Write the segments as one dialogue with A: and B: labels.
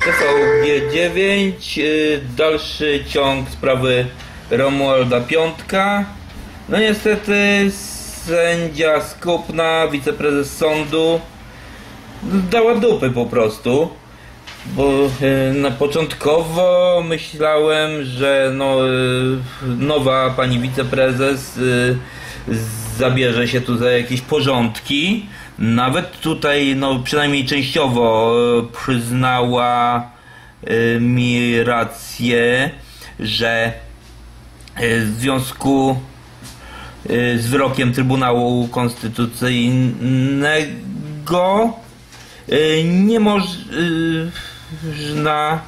A: TVG9, y, dalszy ciąg sprawy Romualda Piątka. No niestety sędzia Skupna, wiceprezes sądu dała dupy po prostu. Bo y, na początkowo myślałem, że no, y, nowa pani wiceprezes zabierze się tu za jakieś porządki. Nawet tutaj, no przynajmniej częściowo y, przyznała y, mi rację, że y, w związku z wyrokiem Trybunału Konstytucyjnego nie można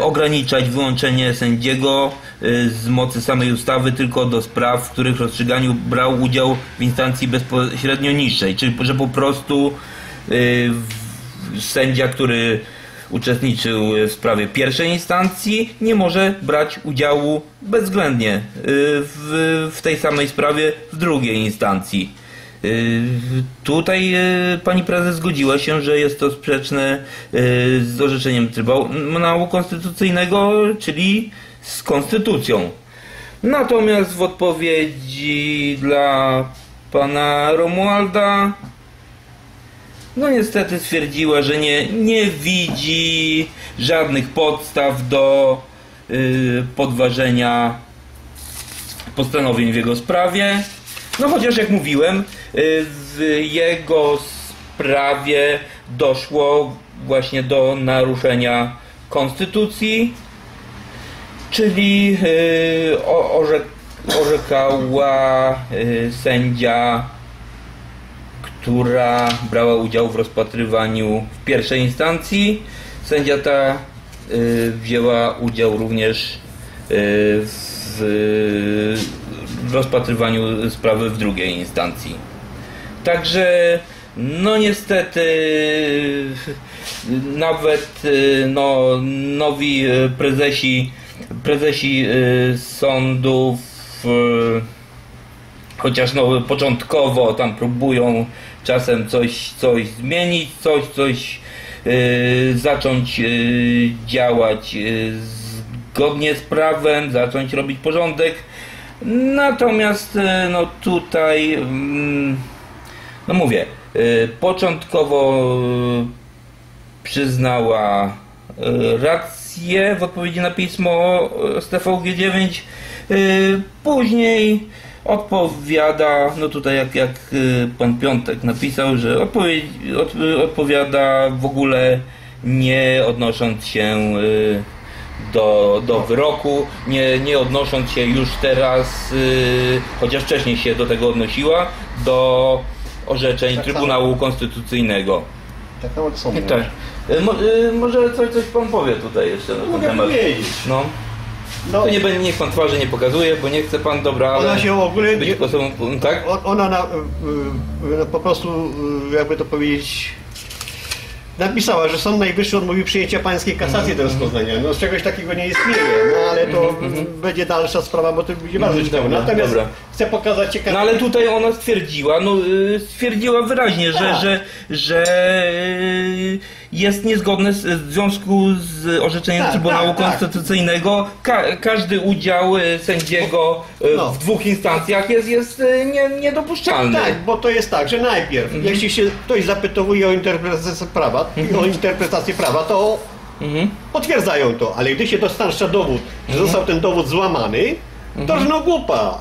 A: ograniczać wyłączenie sędziego y, z mocy samej ustawy tylko do spraw, w których rozstrzyganiu brał udział w instancji bezpośrednio niższej, czyli że po prostu y, sędzia, który uczestniczył w sprawie pierwszej instancji, nie może brać udziału bezwzględnie y, w, w tej samej sprawie w drugiej instancji. Y, Tutaj y, pani prezes zgodziła się, że jest to sprzeczne y, z orzeczeniem Trybunału Konstytucyjnego, czyli z konstytucją. Natomiast w odpowiedzi dla pana Romualda no niestety stwierdziła, że nie, nie widzi żadnych podstaw do podważenia postanowień w jego sprawie. No chociaż jak mówiłem, w jego sprawie doszło właśnie do naruszenia konstytucji, czyli y, orzekała y, sędzia która brała udział w rozpatrywaniu w pierwszej instancji. Sędzia ta y, wzięła udział również y, w rozpatrywaniu sprawy w drugiej instancji. Także no niestety nawet y, no, nowi y, prezesi prezesi y, sądów y, chociaż no początkowo tam próbują czasem coś, coś zmienić, coś, coś yy, zacząć działać zgodnie z prawem, zacząć robić porządek. Natomiast no tutaj mm, no mówię, yy, początkowo yy, przyznała y, rację w odpowiedzi na pismo y, z TVG9. y, Później odpowiada, no tutaj jak, jak y, pan Piątek napisał, że y, odpowiada w ogóle nie odnosząc się y, do, do wyroku, nie, nie odnosząc się już teraz, y, chociaż wcześniej się do tego odnosiła, do orzeczeń
B: Tak samo.
A: Trybunału Konstytucyjnego.
B: Tak samo to są.
A: Tak. Y, Mo, y, może coś, coś pan powie tutaj jeszcze na ten
B: Mogę
A: temat.
B: powiedzieć.
A: No.
B: No,
A: To nie będzie, niech pan twarzy nie pokazuje, bo nie chce pan dobra, ale
B: ona się w ogóle...
A: być osobą, tak?
B: on- ona na, y, po prostu, jakby to powiedzieć... Napisała, że Sąd Najwyższy odmówił przyjęcia pańskiej kasacji
A: Mhm,
B: do rozpoznania. No z czegoś takiego nie istnieje, no ale to będzie dalsza sprawa, bo to będzie bardzo
A: Mhm,
B: ciekawe. Natomiast
A: dobra.
B: Chcę pokazać ciekawe...
A: No ale tutaj ona stwierdziła, no y, stwierdziła wyraźnie, że,
B: Tak.
A: że, że y, jest niezgodne z, w związku z orzeczeniem
B: Tak,
A: Trybunału
B: tak, tak.
A: Konstytucyjnego. Ka, każdy udział y, sędziego
B: No.
A: w dwóch instancjach jest, jest nie, niedopuszczalny.
B: Tak, bo to jest tak, że najpierw,
A: Mhm.
B: jeśli się ktoś zapytuje o interpretację prawa, o interpretację prawa, to
A: Mhm.
B: potwierdzają to, ale gdy się dostarcza dowód, że został ten dowód złamany, to że no głupa.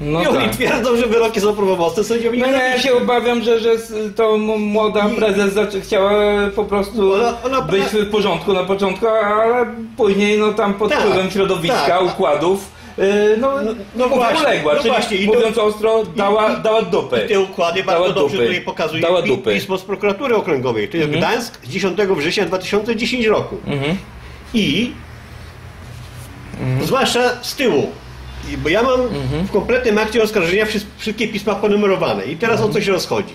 A: No
B: I oni
A: tak.
B: twierdzą, że wyroki są prawomocne, sędziowie
A: No
B: nie
A: ja się obawiam, że, że to młoda prezes zaczę- chciała po prostu
B: Ona- ona-
A: być w porządku na początku, ale później no tam pod
B: Tak,
A: wpływem środowiska,
B: tak.
A: układów yy, no,
B: No- no
A: no
B: właśnie,
A: uległa,
B: no
A: czyli
B: właśnie, i to-
A: mówiąc ostro dała,
B: i-
A: dała dupę.
B: I te układy
A: Dała
B: bardzo dobrze
A: dupy.
B: tutaj pokazuje
A: Dała dupy.
B: pismo z prokuratury okręgowej. To jest Gdańsk z 10 września 2010 roku.
A: Mhm.
B: I zwłaszcza z tyłu. I- Bo ja mam w kompletnym akcie oskarżenia wszy- wszystkie pisma ponumerowane. I teraz o co się rozchodzi?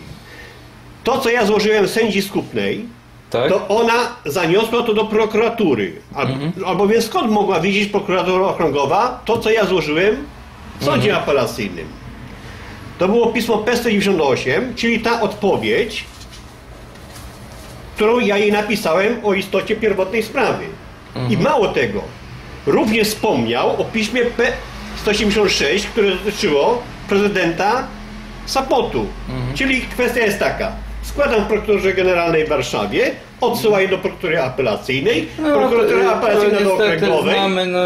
B: To, co ja złożyłem sędzi skupnej,
A: Tak?
B: to ona zaniosła to do prokuratury. Albo, albo więc skąd mogła widzieć prokuratura okręgowa to, co ja złożyłem w sądzie apelacyjnym? To było pismo P198, czyli ta odpowiedź, którą ja jej napisałem o istocie pierwotnej sprawy. I mało tego, również wspomniał o piśmie P-186, które dotyczyło prezydenta Sapotu. Czyli kwestia jest taka. Składam w prokuraturze generalnej w Warszawie, odsyłaję do prokuratury apelacyjnej, prokuratura
A: to-
B: apelacyjna do okręgowej,
A: no,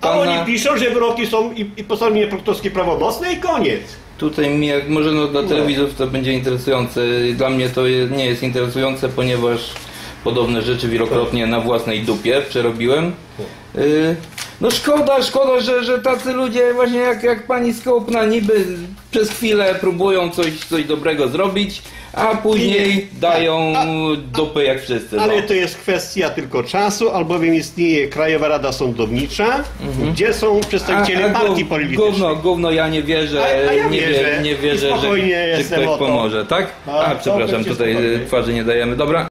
B: a oni
A: pana,
B: piszą, że wyroki są i, i postanowienia prokuratorskie prawomocne i koniec.
A: tutaj mi, jak może no, dla telewizorów to będzie interesujące. Dla mnie to nie jest interesujące, ponieważ podobne rzeczy wielokrotnie na własnej dupie przerobiłem. No szkoda, szkoda, że, że tacy ludzie właśnie jak, jak pani Skopna niby przez chwilę próbują coś, coś dobrego zrobić, a później
B: Nie.
A: dają
B: A-
A: dupy jak wszyscy. No.
B: Ale to jest kwestia tylko czasu, albowiem istnieje Krajowa Rada Sądownicza, gdzie są przedstawiciele partii
A: gó-
B: politycznej.
A: Gówno, gówno, ja nie wierzę,
B: A- a ja
A: nie,
B: wierzę.
A: Wie, nie wierzę, że,
B: spokojnie
A: że ktoś pomoże, tak?
B: A,
A: A, przepraszam, tutaj
B: spokojnie.
A: y, twarzy nie dajemy. Dobra.